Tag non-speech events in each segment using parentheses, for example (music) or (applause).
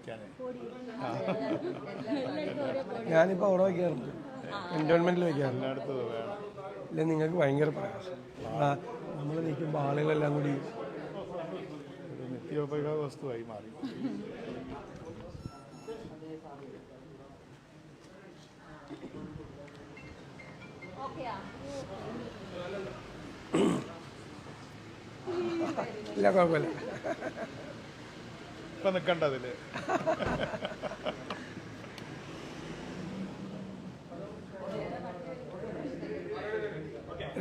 വെക്കാനേ. ഞാനിപ്പോൾ അവിടെ വയ്ക്കാറുണ്ട് എൻജോയ്മെന്റിൽ വയ്ക്കാറുണ്ട് എല്ലായിടത്തും വേണം. ഇല്ല നിങ്ങൾക്ക് ഭയങ്കര പ്രയാസം. നമ്മൾ നിൽക്കുമ്പോൾ ആളുകളെല്ലാം കൂടി ഒരു നിത്യോപയോഗ വസ്തുവായി മാറി. ഇല്ല കുഴപ്പമില്ല. ഇപ്പൊ നിക്കണ്ട അതിൽ.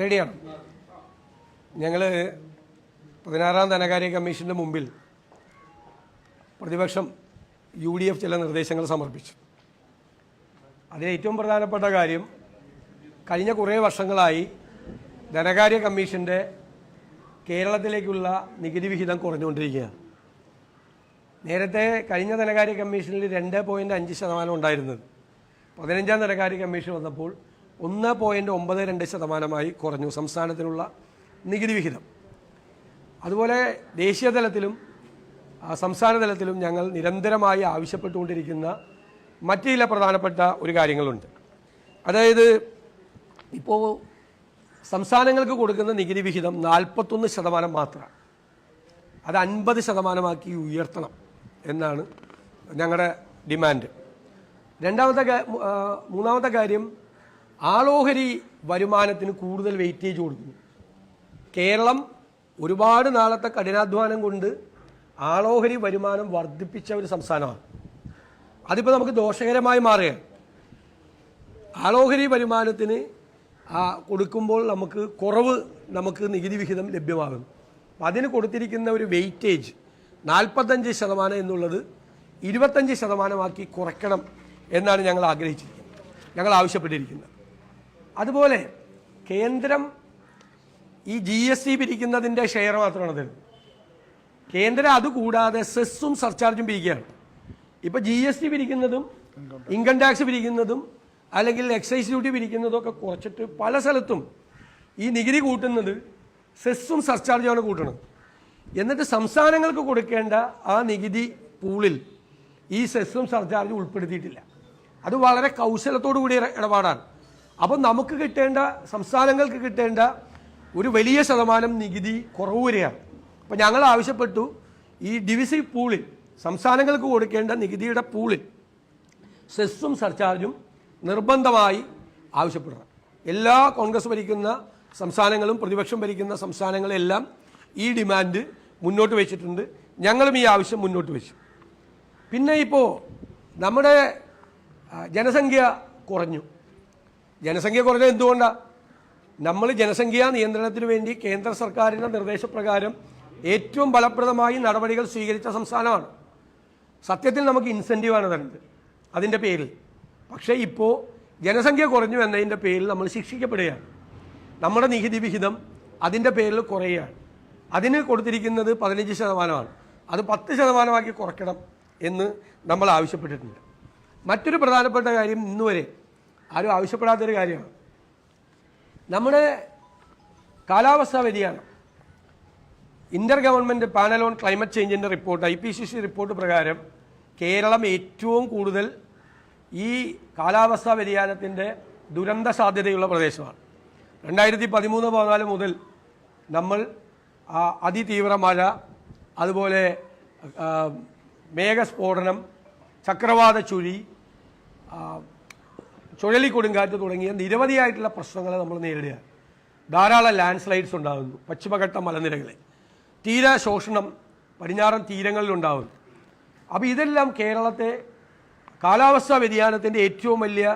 റെഡിയാണ്? ഞങ്ങൾ പതിനാറാം ധനകാര്യ കമ്മീഷന്റെ മുമ്പിൽ പ്രതിപക്ഷം യു ഡി എഫ് ചില നിർദ്ദേശങ്ങൾ സമർപ്പിച്ചു. അതിൽ ഏറ്റവും പ്രധാനപ്പെട്ട കാര്യം കഴിഞ്ഞ കുറേ വർഷങ്ങളായി ധനകാര്യ കമ്മീഷന്റെ കേരളത്തിലേക്കുള്ള നികുതി വിഹിതം കുറഞ്ഞുകൊണ്ടിരിക്കുകയാണ്. നേരത്തെ കഴിഞ്ഞ ധനകാര്യ കമ്മീഷനിൽ രണ്ട് പോയിന്റ് അഞ്ച് ശതമാനം ഉണ്ടായിരുന്നത്. പതിനഞ്ചാം ധനകാര്യ കമ്മീഷൻ വന്നപ്പോൾ ഒന്ന് പോയിന്റ് ഒമ്പത് രണ്ട് ശതമാനമായി കുറഞ്ഞു സംസ്ഥാനത്തിനുള്ള നികുതി വിഹിതം. അതുപോലെ ദേശീയ തലത്തിലും സംസ്ഥാന തലത്തിലും ഞങ്ങൾ നിരന്തരമായി ആവശ്യപ്പെട്ടുകൊണ്ടിരിക്കുന്ന മറ്റു ചില പ്രധാനപ്പെട്ട ഒരു കാര്യങ്ങളുണ്ട്. അതായത് ഇപ്പോൾ സംസ്ഥാനങ്ങൾക്ക് കൊടുക്കുന്ന നികുതി വിഹിതം നാൽപ്പത്തൊന്ന് ശതമാനം മാത്രമാണ്. അത് അൻപത് ശതമാനമാക്കി ഉയർത്തണം. എന്നാണ് ഞങ്ങളുടെ ഡിമാൻഡ്. രണ്ടാമത്തെ മൂന്നാമത്തെ കാര്യം ആളോഹരി വരുമാനത്തിന് കൂടുതൽ വെയിറ്റേജ് കൊടുക്കുന്നു. കേരളം ഒരുപാട് നാളത്തെ കഠിനാധ്വാനം കൊണ്ട് ആളോഹരി വരുമാനം വർദ്ധിപ്പിച്ച ഒരു സംസ്ഥാനമാണ്. അതിപ്പോൾ നമുക്ക് ദോഷകരമായി മാറുകയാണ്. ആളോഹരി വരുമാനത്തിന് കൊടുക്കുമ്പോൾ നമുക്ക് കുറവ് നമുക്ക് നികുതി വിഹിതം ലഭ്യമാകുന്നു. അതിന് കൊടുത്തിരിക്കുന്ന ഒരു വെയിറ്റേജ് നാൽപ്പത്തഞ്ച് ശതമാനം എന്നുള്ളത് ഇരുപത്തഞ്ച് ശതമാനമാക്കി കുറയ്ക്കണം എന്നാണ് ഞങ്ങൾ ആഗ്രഹിച്ചിരിക്കുന്നത്. ഞങ്ങൾ ആവശ്യപ്പെട്ടിരിക്കുന്നത്. അതുപോലെ കേന്ദ്രം ഈ ജി എസ് ടി പിരിക്കുന്നതിന്റെ ഷെയർ മാത്രമാണ് തരുന്നത് കേന്ദ്രം അതുകൂടാതെ സെസ്സും സർചാർജും പിരിക്കുകയാണ്. ഇപ്പോൾ ജി എസ് ടി പിരിക്കുന്നതും ഇൻകം ടാക്സ് പിരിക്കുന്നതും അല്ലെങ്കിൽ എക്സൈസ് ഡ്യൂട്ടി പിരിക്കുന്നതും ഒക്കെ കുറച്ചിട്ട് പല സ്ഥലത്തും ഈ നികുതി കൂട്ടുന്നത് സെസ്സും സർചാർജുമാണ് കൂട്ടുന്നത് എന്നിട്ട് സംസ്ഥാനങ്ങൾക്ക് കൊടുക്കേണ്ട ആ നികുതി പൂളിൽ ഈ സെസ്സും സർചാർജും ഉൾപ്പെടുത്തിയിട്ടില്ല. അത് വളരെ കൗശലത്തോടു കൂടിയ ഇടപാടാണ്. അപ്പം നമുക്ക് കിട്ടേണ്ട സംസ്ഥാനങ്ങൾക്ക് കിട്ടേണ്ട ഒരു വലിയ ശതമാനം നികുതി കുറവ് വരികയാണ്. അപ്പം ഞങ്ങൾ ആവശ്യപ്പെട്ടു ഈ ഡിവിസി പൂളിൽ സംസ്ഥാനങ്ങൾക്ക് കൊടുക്കേണ്ട നികുതിയുടെ പൂളിൽ സെസ്സും സർചാർജും നിർബന്ധമായി ആവശ്യപ്പെടണം. എല്ലാ കോൺഗ്രസ് ഭരിക്കുന്ന സംസ്ഥാനങ്ങളും പ്രതിപക്ഷം ഭരിക്കുന്ന സംസ്ഥാനങ്ങളെല്ലാം ഈ ഡിമാൻഡ് മുന്നോട്ട് വെച്ചിട്ടുണ്ട്. ഞങ്ങളും ഈ ആവശ്യം മുന്നോട്ട് വെച്ചു. പിന്നെ ഇപ്പോൾ നമ്മുടെ ജനസംഖ്യ കുറഞ്ഞു. ജനസംഖ്യ കുറഞ്ഞത് എന്തുകൊണ്ടാണ് നമ്മൾ ജനസംഖ്യാ നിയന്ത്രണത്തിന് വേണ്ടി കേന്ദ്ര സർക്കാരിന്റെ നിർദ്ദേശപ്രകാരം ഏറ്റവും ഫലപ്രദമായി നടപടികൾ സ്വീകരിച്ച സംസ്ഥാനമാണ്. സത്യത്തിൽ നമുക്ക് ഇൻസെന്റീവാണ് തരുന്നത് അതിന്റെ പേരിൽ. പക്ഷേ ഇപ്പോൾ ജനസംഖ്യ കുറഞ്ഞു എന്നതിന്റെ പേരിൽ നമ്മൾ ശിക്ഷിക്കപ്പെടുകയാണ്. നമ്മുടെ നികുതി വിഹിതം അതിന്റെ പേരിൽ കുറയുകയാണ്. അതിന് കൊടുത്തിരിക്കുന്നത് പതിനഞ്ച് ശതമാനമാണ്. അത് പത്ത് ശതമാനമാക്കി കുറയ്ക്കണം എന്ന് നമ്മൾ ആവശ്യപ്പെട്ടിട്ടുണ്ട്. മറ്റൊരു പ്രധാനപ്പെട്ട കാര്യം ഇന്നുവരെ ആരും ആവശ്യപ്പെടാത്തൊരു കാര്യമാണ്. നമ്മുടെ കാലാവസ്ഥാ വ്യതിയാനം. Inter government panel on climate ചേഞ്ചിന്റെ report I P C C report പ്രകാരം കേരളം ഏറ്റവും കൂടുതൽ ഈ കാലാവസ്ഥാ വ്യതിയാനത്തിന്റെ ദുരന്ത സാധ്യതയുള്ള പ്രദേശമാണ്. രണ്ടായിരത്തി പതിമൂന്ന് പതിനാല് മുതൽ നമ്മൾ അതിതീവ്ര മഴ അതുപോലെ മേഘസ്ഫോടനം ചക്രവാത ചുഴി ചുഴലിക്കൊടുങ്കാറ്റ് തുടങ്ങിയ നിരവധിയായിട്ടുള്ള പ്രശ്നങ്ങൾ നമ്മൾ നേരിടുകയാണ് ധാരാളം ലാൻഡ് സ്ലൈഡ്സ് ഉണ്ടാകുന്നു പശ്ചിമഘട്ട മലനിരകളിൽ. തീര ശോഷണം പടിഞ്ഞാറൻ തീരങ്ങളിലുണ്ടാകുന്നു അപ്പോൾ ഇതെല്ലാം കേരളത്തെ കാലാവസ്ഥാ വ്യതിയാനത്തിന്റെ ഏറ്റവും വലിയ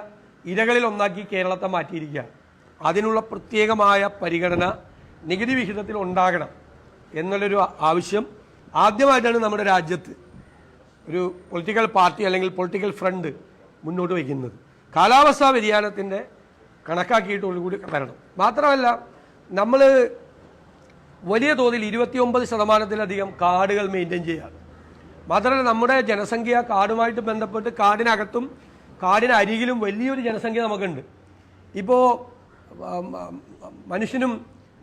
ഇരകളിൽ ഒന്നാക്കി കേരളത്തെ മാറ്റിയിരിക്കുകയാണ്. അതിനുള്ള പ്രത്യേകമായ പരിഗണന നികുതി വിഹിതത്തിൽ ഉണ്ടാകണം. എന്നുള്ളൊരു ആവശ്യം ആദ്യമായിട്ടാണ് നമ്മുടെ രാജ്യത്ത് ഒരു പൊളിറ്റിക്കൽ പാർട്ടി അല്ലെങ്കിൽ പൊളിറ്റിക്കൽ ഫ്രണ്ട് മുന്നോട്ട് വയ്ക്കുന്നത്. കാലാവസ്ഥാ വ്യതിയാനത്തിന്റെ കണക്കാക്കിയിട്ടുള്ളൂടി വരണം. മാത്രമല്ല നമ്മൾ വലിയ തോതിൽ ഇരുപത്തിയൊമ്പത് ശതമാനത്തിലധികം കാടുകൾ മെയിന്റെയിൻ ചെയ്യുകയാണ് മാത്രമല്ല നമ്മുടെ ജനസംഖ്യ കാടുമായിട്ട് ബന്ധപ്പെട്ട് കാടിനകത്തും കാടിനരികിലും വലിയൊരു ജനസംഖ്യ നമുക്കുണ്ട്. ഇപ്പോൾ മനുഷ്യനും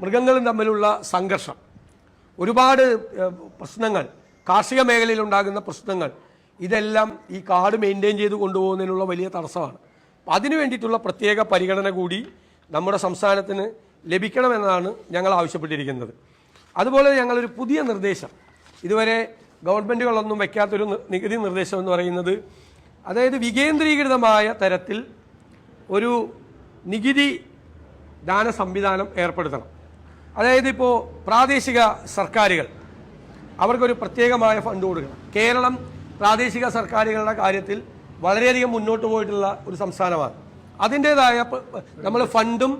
മൃഗങ്ങളും തമ്മിലുള്ള സംഘർഷം. ഒരുപാട് പ്രശ്നങ്ങൾ കാർഷിക മേഖലയിൽ ഉണ്ടാകുന്ന പ്രശ്നങ്ങൾ ഇതെല്ലാം ഈ കാർഡ് മെയിന്റെയിൻ ചെയ്ത് കൊണ്ടുപോകുന്നതിനുള്ള വലിയ തടസ്സമാണ്. അതിനു വേണ്ടിയിട്ടുള്ള പ്രത്യേക പരിഗണന കൂടി നമ്മുടെ സംസ്ഥാനത്തിന് ലഭിക്കണമെന്നാണ് ഞങ്ങൾ ആവശ്യപ്പെട്ടിരിക്കുന്നത്. അതുപോലെ ഞങ്ങളൊരു പുതിയ നിർദ്ദേശം ഇതുവരെ ഗവൺമെന്റുകളൊന്നും വയ്ക്കാത്തൊരു നികുതി നിർദ്ദേശം എന്ന് പറയുന്നത് അതായത് വികേന്ദ്രീകൃതമായ തരത്തിൽ ഒരു നികുതി ദാന സംവിധാനം ഏർപ്പെടുത്തണം. അതായത് ഇപ്പോൾ പ്രാദേശിക സർക്കാരുകൾ അവർക്കൊരു പ്രത്യേകമായ ഫണ്ട് കൊടുക്കണം. കേരളം പ്രാദേശിക സർക്കാരുകളുടെ കാര്യത്തിൽ വളരെയധികം മുന്നോട്ട് പോയിട്ടുള്ള ഒരു സംസ്ഥാനമാണ്. അതിന്റെതായ നമ്മൾ ഫണ്ടും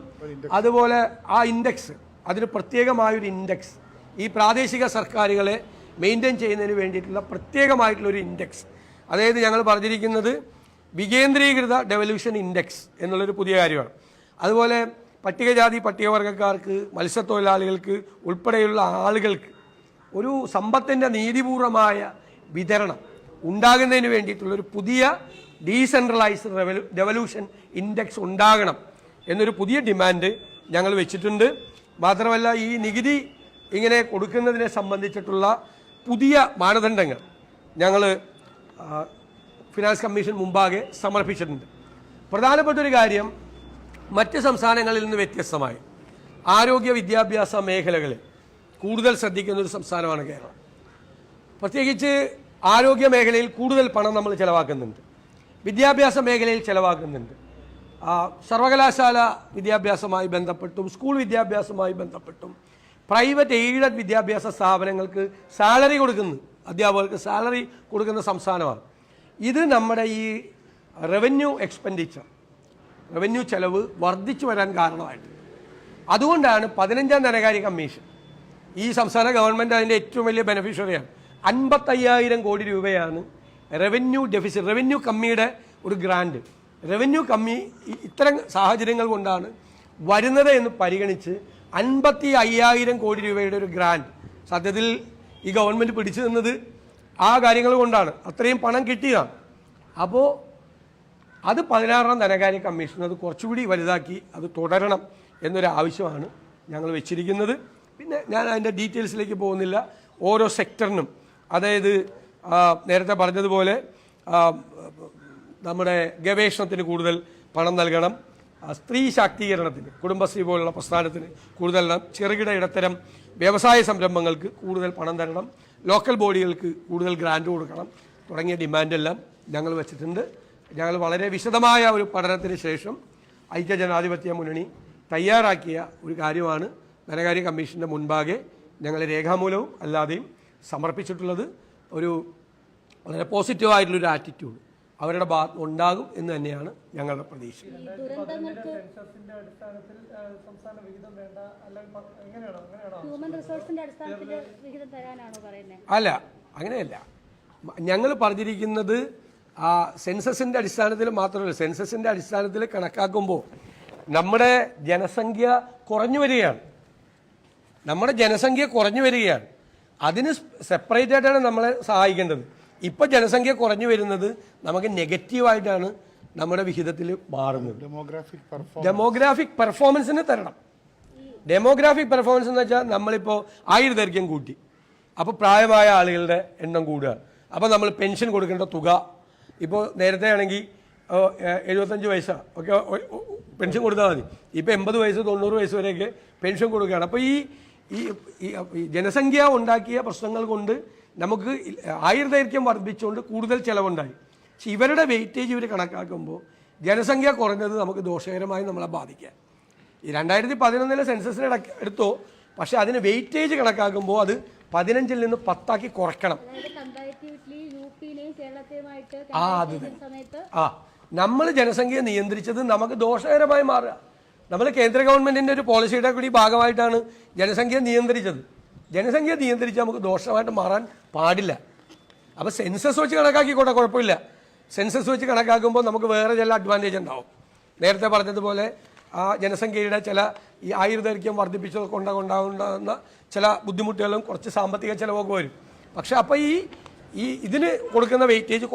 അതുപോലെ ആ ഇൻഡെക്സ് അതിന് പ്രത്യേകമായൊരു ഇൻഡെക്സ്. ഈ പ്രാദേശിക സർക്കാരുകളെ മെയിന്റെയിൻ ചെയ്യുന്നതിന് വേണ്ടിയിട്ടുള്ള പ്രത്യേകമായിട്ടുള്ളൊരു ഇൻഡെക്സ്. അതായത് ഞങ്ങൾ പറഞ്ഞിരിക്കുന്നത് വികേന്ദ്രീകൃത ഡെവല്യൂഷൻ ഇൻഡെക്സ് എന്നുള്ളൊരു പുതിയ കാര്യമാണ്. അതുപോലെ പട്ടികജാതി പട്ടികവർഗക്കാർക്ക് മത്സ്യത്തൊഴിലാളികൾക്ക് ഉൾപ്പെടെയുള്ള ആളുകൾക്ക് ഒരു സമ്പത്തിന്റെ നീതിപൂർവമായ വിതരണം ഉണ്ടാകുന്നതിന് വേണ്ടിയിട്ടുള്ളൊരു പുതിയ ഡീസെൻട്രലൈസ്ഡ് റെവലു ഡെവല്യൂഷൻ ഇൻഡെക്സ് ഉണ്ടാകണം എന്നൊരു പുതിയ ഡിമാൻഡ് ഞങ്ങൾ വെച്ചിട്ടുണ്ട്. മാത്രമല്ല ഈ നികുതി ഇങ്ങനെ കൊടുക്കുന്നതിനെ സംബന്ധിച്ചിട്ടുള്ള പുതിയ മാനദണ്ഡങ്ങൾ ഞങ്ങൾ ഫിനാൻസ് കമ്മീഷൻ മുമ്പാകെ സമർപ്പിച്ചിട്ടുണ്ട്. പ്രധാനപ്പെട്ട ഒരു കാര്യം മറ്റ് സംസ്ഥാനങ്ങളിൽ നിന്ന് വ്യത്യസ്തമായി. ആരോഗ്യ വിദ്യാഭ്യാസ മേഖലകളിൽ കൂടുതൽ ശ്രദ്ധിക്കുന്ന ഒരു സംസ്ഥാനമാണ് കേരളം. പ്രത്യേകിച്ച് ആരോഗ്യ മേഖലയിൽ കൂടുതൽ പണം നമ്മൾ ചിലവാക്കുന്നുണ്ട്. വിദ്യാഭ്യാസ മേഖലയിൽ ചിലവാക്കുന്നുണ്ട്. സർവകലാശാല വിദ്യാഭ്യാസമായി ബന്ധപ്പെട്ടും സ്കൂൾ വിദ്യാഭ്യാസമായി ബന്ധപ്പെട്ടും പ്രൈവറ്റ് എയ്ഡഡ് വിദ്യാഭ്യാസ സ്ഥാപനങ്ങൾക്ക് സാലറി കൊടുക്കുന്നു. അധ്യാപകർക്ക് സാലറി കൊടുക്കുന്ന സംസ്ഥാനമാണ്. ഇത് നമ്മുടെ ഈ റവന്യൂ എക്സ്പെൻഡിച്ചർ റവന്യൂ ചെലവ് വർദ്ധിച്ചു വരാൻ കാരണമായിട്ട്. അതുകൊണ്ടാണ് പതിനഞ്ചാം ധനകാര്യ കമ്മീഷൻ ഈ സംസ്ഥാന ഗവൺമെന്റ് അതിന്റെ ഏറ്റവും വലിയ ബെനിഫിഷ്യറിയാണ് അൻപത്തയ്യായിരം കോടി രൂപയാണ് റവന്യൂ ഡെഫിസിറ്റ് റവന്യൂ കമ്മിയുടെ ഒരു ഗ്രാൻഡ് റവന്യൂ കമ്മി ഇത്തരം സാഹചര്യങ്ങൾ കൊണ്ടാണ് വരുന്നത് എന്ന് പരിഗണിച്ച് അൻപത്തി അയ്യായിരം കോടി രൂപയുടെ ഒരു ഗ്രാൻഡ് സത്യത്തിൽ ഈ ഗവൺമെന്റ് പിടിച്ചു നിന്നത് ആ കാര്യങ്ങൾ കൊണ്ടാണ്. അത്രയും പണം കിട്ടിയതാണ്. അപ്പോൾ അത് പതിനാറാം ധനകാര്യ കമ്മീഷൻ അത് കുറച്ചുകൂടി വലുതാക്കി അത് തുടരണം എന്നൊരു ആവശ്യമാണ് ഞങ്ങൾ വെച്ചിരിക്കുന്നത്. പിന്നെ ഞാൻ അതിന്റെ ഡീറ്റെയിൽസിലേക്ക് പോകുന്നില്ല. ഓരോ സെക്ടറിനും അതായത് നേരത്തെ പറഞ്ഞതുപോലെ നമ്മുടെ ഗവേഷണത്തിന് കൂടുതൽ പണം നൽകണം. സ്ത്രീ ശാക്തീകരണത്തിന് കുടുംബശ്രീ പോലുള്ള പ്രസ്ഥാനത്തിന് കൂടുതൽ ചെറുകിട ഇടത്തരം വ്യവസായ സംരംഭങ്ങൾക്ക് കൂടുതൽ പണം തരണം. ലോക്കൽ ബോഡികൾക്ക് കൂടുതൽ ഗ്രാൻഡ് കൊടുക്കണം തുടങ്ങിയ ഡിമാൻഡെല്ലാം ഞങ്ങൾ വെച്ചിട്ടുണ്ട്. ഞങ്ങൾ വളരെ വിശദമായ ഒരു പഠനത്തിന് ശേഷം ഐക്യജനാധിപത്യ മുന്നണി തയ്യാറാക്കിയ ഒരു കാര്യമാണ് ധനകാര്യ കമ്മീഷന്റെ മുൻപാകെ ഞങ്ങൾ രേഖാമൂലവും അല്ലാതെയും സമർപ്പിച്ചിട്ടുള്ളത് ഒരു വളരെ പോസിറ്റീവായിട്ടുള്ളൊരു ആറ്റിറ്റ്യൂഡ് അവരുടെ ഭാഗത്ത് ഉണ്ടാകും എന്ന് തന്നെയാണ് ഞങ്ങളുടെ പ്രതീക്ഷ. ദുരന്തങ്ങൾക്ക് സെൻസസിന്റെ അടിസ്ഥാനത്തിൽ ആ, വിഹിതം വേണ്ട അല്ലെങ്കിൽ പ- എങ്ങനെയാണോ ഹ്യൂമൻ റിസോഴ്സിന്റെ അടിസ്ഥാനത്തിൽ വിഹിതം തരാനാണോ പറയുന്നത് അല്ല അങ്ങനെയല്ല. ഞങ്ങൾ പറഞ്ഞിരിക്കുന്നത് ആ സെൻസസിന്റെ അടിസ്ഥാനത്തിൽ മാത്രമല്ല സെൻസസിന്റെ അടിസ്ഥാനത്തിൽ കണക്കാക്കുമ്പോൾ നമ്മുടെ ജനസംഖ്യ കുറഞ്ഞു വരികയാണ്. നമ്മുടെ ജനസംഖ്യ കുറഞ്ഞു വരികയാണ്. അതിന് സെപ്പറേറ്റ് ആയിട്ടാണ് നമ്മളെ സഹായിക്കേണ്ടത്. ഇപ്പം ജനസംഖ്യ കുറഞ്ഞു വരുന്നത് നമുക്ക് നെഗറ്റീവായിട്ടാണ് നമ്മുടെ വിഹിതത്തിൽ മാറുന്നത്. ഡെമോഗ്രാഫിക് ഡെമോഗ്രാഫിക് പെർഫോമൻസിന് തരണം. ഡെമോഗ്രാഫിക് പെർഫോമൻസ് എന്ന് വെച്ചാൽ നമ്മളിപ്പോൾ ആയുർദൈർഘ്യം കൂട്ടി. അപ്പോൾ പ്രായമായ ആളുകളുടെ എണ്ണം കൂടുക. അപ്പോൾ നമ്മൾ പെൻഷൻ കൊടുക്കേണ്ട തുക ഇപ്പോൾ നേരത്തെ ആണെങ്കിൽ എഴുപത്തഞ്ച് വയസ്സാണ് ഒ- പെൻഷൻ കൊടുത്താൽ മതി. ഇപ്പോൾ എൺപത് വയസ്സ് തൊണ്ണൂറ് വയസ്സ് വരെയൊക്കെ പെൻഷൻ കൊടുക്കുകയാണ്. അപ്പോൾ ഈ- ഈ ജനസംഖ്യ ഉണ്ടാക്കിയ പ്രശ്നങ്ങൾ കൊണ്ട് നമുക്ക് ആയുർദൈർഘ്യം വർദ്ധിച്ചുകൊണ്ട് കൂടുതൽ ചിലവുണ്ടായി. പക്ഷെ ഇവരുടെ വെയിറ്റേജ് ഇവർ കണക്കാക്കുമ്പോൾ ജനസംഖ്യ കുറഞ്ഞത് നമുക്ക് ദോഷകരമായി നമ്മളെ ബാധിക്കാം. ഈ രണ്ടായിരത്തി പതിനൊന്നിലെ സെൻസസിനെ എടുത്തോ പക്ഷേ അതിന് വെയിറ്റേജ് കണക്കാക്കുമ്പോൾ അത് പതിനഞ്ചിൽ നിന്ന് പത്താക്കി കുറയ്ക്കണം. ആ, അത് ആ നമ്മൾ ജനസംഖ്യ നിയന്ത്രിച്ചത് നമുക്ക് ദോഷകരമായി മാറുക. നമ്മൾ കേന്ദ്ര ഗവൺമെന്റിന്റെ ഒരു പോളിസിയുടെ കൂടി ഭാഗമായിട്ടാണ് ജനസംഖ്യ നിയന്ത്രിച്ചത്. ജനസംഖ്യ നിയന്ത്രിച്ച് നമുക്ക് ദോഷമായിട്ട് മാറാൻ പാടില്ല. അപ്പോൾ സെൻസസ് വെച്ച് കണക്കാക്കിക്കോട്ടെ കുഴപ്പമില്ല. സെൻസസ് വെച്ച് കണക്കാക്കുമ്പോൾ നമുക്ക് വേറെ ചില അഡ്വാന്റേജ് ഉണ്ടാവും. നേരത്തെ പറഞ്ഞതുപോലെ ആ ജനസംഖ്യയുടെ ചില ഈ ആയുർദൈർഘ്യം വർദ്ധിപ്പിച്ചത് കൊണ്ട് ഉണ്ടാകുന്ന ചില ബുദ്ധിമുട്ടുകളും കുറച്ച് സാമ്പത്തിക ചിലവൊക്കെ വരും. പക്ഷെ അപ്പോൾ ഈ ഈ ഇതിന് കൊടുക്കുന്ന വെയിറ്റേജ്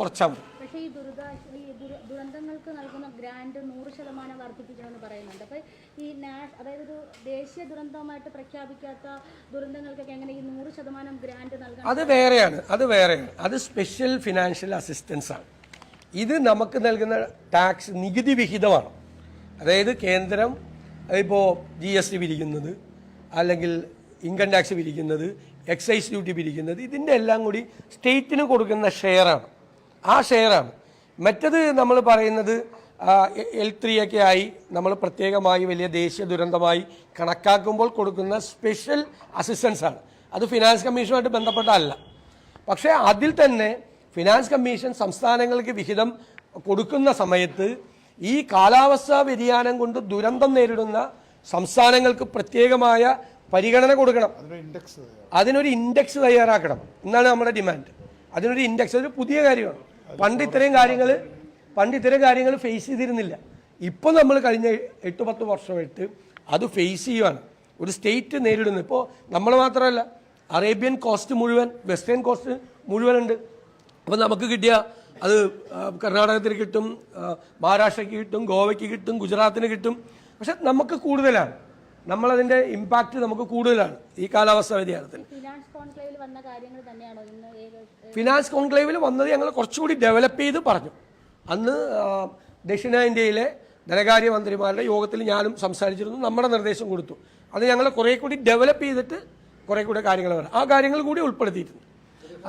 പക്ഷേ ഈ ദുരന്തങ്ങൾക്ക് നൽകുന്ന ഗ്രാൻഡ് നൂറ് ശതമാനം വർദ്ധിപ്പിക്കണമെന്ന് പറയുന്നുണ്ട്. അപ്പോൾ ഈ നാഷ് അതായത് ഒരു ദേശീയ ദുരന്തമായിട്ട് പ്രഖ്യാപിക്കാത്ത ദുരന്തങ്ങൾക്കൊക്കെ എങ്ങനെ ഈ നൂറ് ശതമാനം ഗ്രാൻഡ് നൽകണം അത് വേറെയാണ് അത് വേറെയാണ്. അത് സ്പെഷ്യൽ ഫിനാൻഷ്യൽ അസിസ്റ്റൻസ് ആണ്. ഇത് നമുക്ക് നൽകുന്ന ടാക്സ് നികുതി വിഹിതമാണ്. അതായത് കേന്ദ്രം ഇപ്പോൾ ജി എസ് ടി പിരിക്കുന്നത് അല്ലെങ്കിൽ ഇൻകം ടാക്സ് പിരിക്കുന്നത് എക്സൈസ് ഡ്യൂട്ടി പിരിക്കുന്നത് ഇതിന്റെ എല്ലാം കൂടി സ്റ്റേറ്റിന് കൊടുക്കുന്ന ഷെയറാണ്. ആ ഷെയറാണ്. മറ്റത് നമ്മൾ പറയുന്നത് എൽ ത്രീ ഒക്കെ ആയി നമ്മൾ പ്രത്യേകമായി വലിയ ദേശീയ ദുരന്തമായി കണക്കാക്കുമ്പോൾ കൊടുക്കുന്ന സ്പെഷ്യൽ അസിസ്റ്റൻസ് ആണ്. അത് ഫിനാൻസ് കമ്മീഷനുമായിട്ട് ബന്ധപ്പെട്ടല്ല പക്ഷേ അതിൽ തന്നെ ഫിനാൻസ് കമ്മീഷൻ സംസ്ഥാനങ്ങൾക്ക് വിഹിതം കൊടുക്കുന്ന സമയത്ത് ഈ കാലാവസ്ഥാ വ്യതിയാനം കൊണ്ട് ദുരന്തം നേരിടുന്ന സംസ്ഥാനങ്ങൾക്ക് പ്രത്യേകമായ പരിഗണന കൊടുക്കണം. അതിനൊരു ഇൻഡെക്സ് തയ്യാറാക്കണം. എന്നാണ് നമ്മുടെ ഡിമാൻഡ് അതിനൊരു ഇൻഡെക്സ് ഒരു പുതിയ കാര്യമാണ്. പണ്ട് ഇത്രയും കാര്യങ്ങൾ പണ്ട് ഇത്തരം കാര്യങ്ങൾ ഫേസ് ചെയ്തിരുന്നില്ല. ഇപ്പോൾ നമ്മൾ കഴിഞ്ഞ എട്ട് പത്ത് വർഷമായിട്ട് അത് ഫേസ് ചെയ്യുവാണ്. ഒരു സ്റ്റേറ്റ് നേരിടുന്നു. ഇപ്പോൾ നമ്മൾ മാത്രമല്ല അറേബ്യൻ കോസ്റ്റ് മുഴുവൻ വെസ്റ്റേൺ കോസ്റ്റ് മുഴുവനുണ്ട്. അപ്പോൾ നമുക്ക് കിട്ടിയ അത് കർണാടകത്തിന് കിട്ടും മഹാരാഷ്ട്രയ്ക്ക് കിട്ടും ഗോവയ്ക്ക് കിട്ടും ഗുജറാത്തിന് കിട്ടും. പക്ഷെ നമുക്ക് കൂടുതലാണ്. നമ്മളതിന്റെ ഇമ്പാക്റ്റ് നമുക്ക് കൂടുതലാണ് ഈ കാലാവസ്ഥാ വ്യതിയാനത്തിന്. ഫിനാൻസ് കോൺക്ലേവിൽ വന്നത് ഞങ്ങൾ കുറച്ചുകൂടി ഡെവലപ്പ് ചെയ്ത് പറഞ്ഞു. അന്ന് ദക്ഷിണ ദക്ഷിണേന്ത്യയിലെ ധനകാര്യ മന്ത്രിമാരുടെ യോഗത്തിൽ ഞാനും സംസാരിച്ചിരുന്നു നമ്മുടെ നിർദ്ദേശം കൊടുത്തു. അത് ഞങ്ങൾ കുറേ കൂടി ഡെവലപ്പ് ചെയ്തിട്ട് കുറേ കൂടി കാര്യങ്ങൾ പറയാം ആ കാര്യങ്ങൾ കൂടി ഉൾപ്പെടുത്തിയിട്ടുണ്ട്.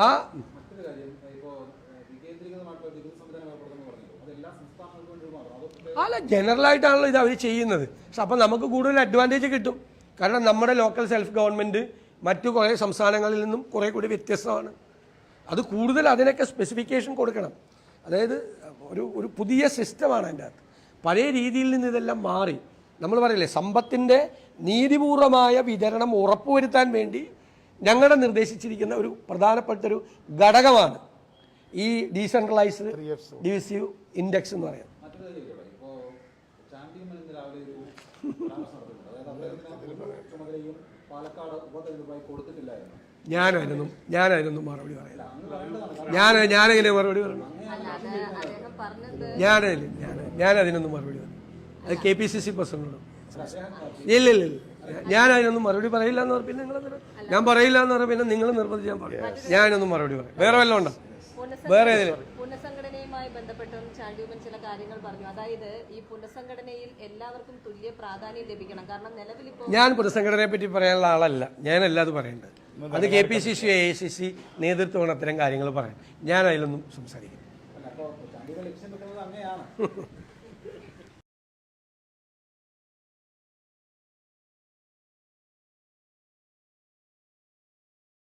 ആ മറ്റൊരു കാര്യം ഇപ്പോൾ വികേന്ദ്രീകൃതമായിട്ടുള്ള നികുതി സംവിധാനം ഏർപ്പെടുത്തുന്നു പറഞ്ഞു അത് എല്ലാ സംസ്ഥാനങ്ങൾക്കും വേണ്ടി മാത്രം അത് അല്ല ജനറലായിട്ടാണല്ലോ ഇത് അവർ ചെയ്യുന്നത്. പക്ഷെ അപ്പം നമുക്ക് കൂടുതൽ അഡ്വാന്റേജ് കിട്ടും. കാരണം നമ്മുടെ ലോക്കൽ സെൽഫ് ഗവൺമെന്റ് മറ്റു കുറേ സംസ്ഥാനങ്ങളിൽ നിന്നും കുറേ കൂടി വ്യത്യസ്തമാണ്. അത് കൂടുതൽ അതിനൊക്കെ സ്പെസിഫിക്കേഷൻ കൊടുക്കണം. അതായത് ഒരു ഒരു പുതിയ സിസ്റ്റമാണ് അതിന്റെ അകത്ത്. പഴയ രീതിയിൽ നിന്ന് ഇതെല്ലാം മാറി. നമ്മൾ പറയില്ലേ സമ്പത്തിന്റെ നീതിപൂർവമായ വിതരണം ഉറപ്പുവരുത്താൻ വേണ്ടി ഞങ്ങളുടെ നിർദ്ദേശിച്ചിരിക്കുന്ന ഒരു പ്രധാനപ്പെട്ട ഒരു ഘടകമാണ് ഈ ഡീസെൻട്രലൈസ്ഡ് ഡിവിസീവ് ഇൻഡെക്സ് എന്ന് പറയുന്നത് മറ്റൊരു കാര്യം ചോദിച്ചോട്ടെ ഇപ്പോൾ ചാമ്പ്യൻ ഇന്ന് രാവിലെ ഒരു പരാമർശം നടത്തിയിട്ടുണ്ട് അതായത് അദ്ദേഹത്തിന് ഒരു ചുമതലയും പാലക്കാട് ഉപതെരഞ്ഞെടുപ്പായി കൊടുത്തിട്ടില്ലായിരുന്നു ഞാൻ അതിനൊന്നും ഞാൻ ഞാനായിരുന്നു മറുപടി പറയില്ല ഞാൻ ഞാനെങ്ങനെ മറുപടി പറഞ്ഞു ഞാനതിൽ ഞാൻ ഞാൻ അതിനൊന്നും മറുപടി പറഞ്ഞു അത് K P C C president ഇല്ല ഇല്ല ഇല്ല. ഞാൻ അതിനൊന്നും മറുപടി പറയില്ല എന്ന് പറഞ്ഞു പിന്നെ നിങ്ങൾ ഞാൻ പറയില്ല എന്ന് പറഞ്ഞാൽ പിന്നെ നിങ്ങൾ നിർബന്ധിച്ചാൽ ഞാൻ പറയും. ഞാനൊന്നും മറുപടി പറയും വേറെ വല്ലതും ഉണ്ടോ? വേറെ ഏതിലും? പുനഃസംഘടനയുമായി ബന്ധപ്പെട്ടും ചാണ്ടിയുമൻ ചില കാര്യങ്ങൾ പറഞ്ഞു. അതായത് ഈ പുനഃസംഘടനയിൽ എല്ലാവർക്കും തുല്യ പ്രാധാന്യം ലഭിക്കണം. കാരണം നിലവിൽ ഞാൻ പുനഃസംഘടനയെ പറ്റി പറയാനുള്ള ആളല്ല. ഞാനല്ല അത് പറയേണ്ടത്. അത് K P C C A C C നേതൃത്വമാണ് അത്തരം കാര്യങ്ങൾ പറയാൻ ഞാൻ അതിലൊന്നും സംസാരിക്കും (laughs)